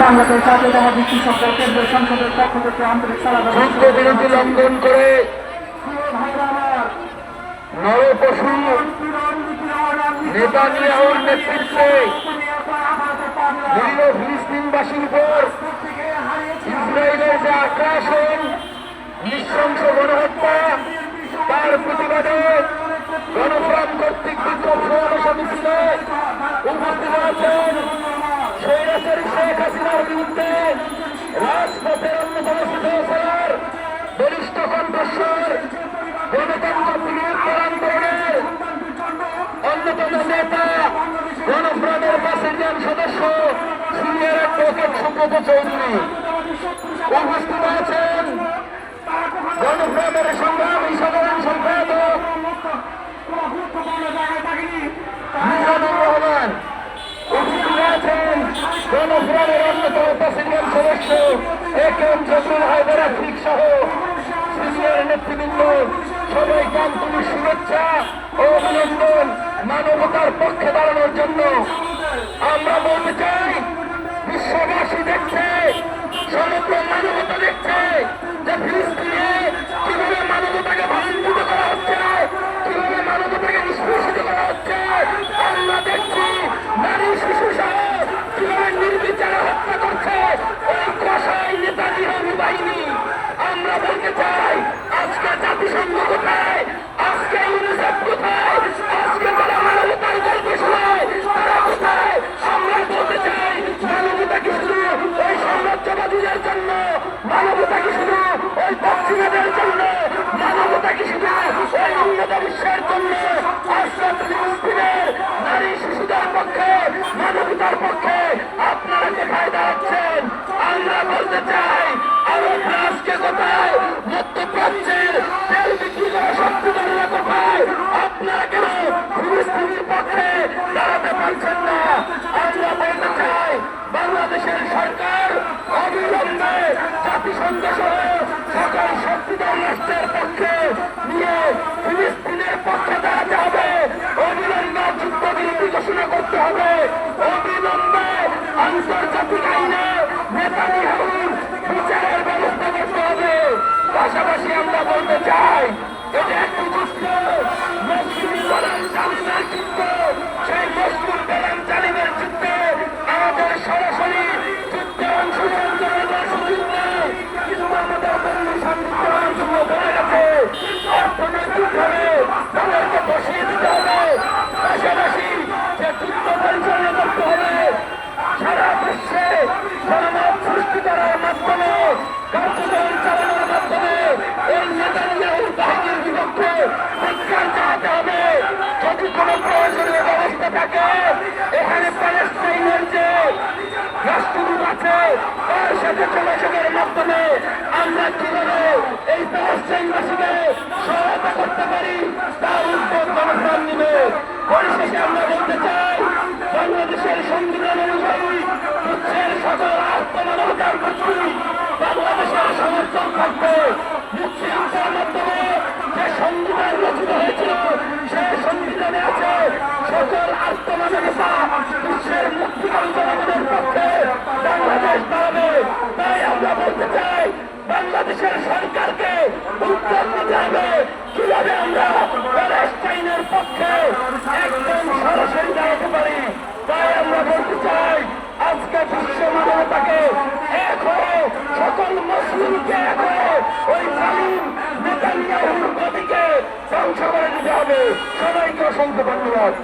বাংলাদেশ জাতীয়তাবাদী কৃষকদের কেন্দ্রীয় সংসদের পক্ষ থেকে আন্তরিক সালাদ যুদ্ধ বিরতি লঙ্ঘন করে নরপশু নেতানিয়াহুর নেতৃত্বে নিরীহ ফিলিস্তিনবাসীর উপর ইসরায়েলের যে আগ্রাসন নৃশংস গণহত্যা তার প্রতিবাদে প্যাসেঞ্জার সদস্য সিনিয়র অ্যাডভোকেট সুব্রত চৌধুরী। উপস্থিত আছেন গণফ্রামের সংগ্রামী সাধারণ সম্পাদক রহমান উপস্থিত আছেন গণফ্রামের অন্যতম প্যাসেঞ্জার সদস্য এ কে এম জসুল হায়দার, আফ্রিক সহ সিনিয়র নেতৃবৃন্দ সবাইকে আন্তরিক শুভেচ্ছা ও অভিনন্দন মানবতার পক্ষে দাঁড়ানোর জন্য। আমরা বলতে চাই, বিশ্ববাসী দেখছে, সমগ্র মানবতা দেখছে যে ফিলিস্তিনে কীভাবে মানবতাকে ভাঙিত করা হচ্ছে, কীভাবে মানবতাকে নিষ্পেষিত করা হচ্ছে, আমরা দেখছি নারী শিশু সহ কীভাবে নির্বিচারে হত্যা করছে ওই কষাই নেতাজির বাহিনী আমরা বলতে চাই মানবতার পক্ষে পাশাপাশি আমরা বলতে চাই এটা একটি মাধ্যমে কার্যক্রম চালানোর এই নেতানিয়াহুর বাহিনীর থাকে, এখানে প্যালেস্টাইনের আছে, তার সাথে যোগাযোগের মাধ্যমে আমরা কীভাবে এই প্যালেস্টাইনবাসীকে সহায়তা করতে পারি, তার উদ্যোগ গণপ্রাণ নিবে। বিশ্বের মুক্তিকামী জনগণের পক্ষে বাংলাদেশ দাঁড়াবে তাই আমরা বলতে চাই বাংলাদেশের সরকারকে উত্তর দিতে হবে কীভাবে আমরা প্যালেস্টাইনের পক্ষে একদম সরাসরি দাঁড়াতে তাই আমরা বলতে চাই আজকে বিশ্ব মানবতাকে এক হয়ে সকল মুসলিমকে এক ওই জালিম নেতানিয়াহুর ধ্বংস করে দিতে হবে সবাইকে অসংখ্য ধন্যবাদ।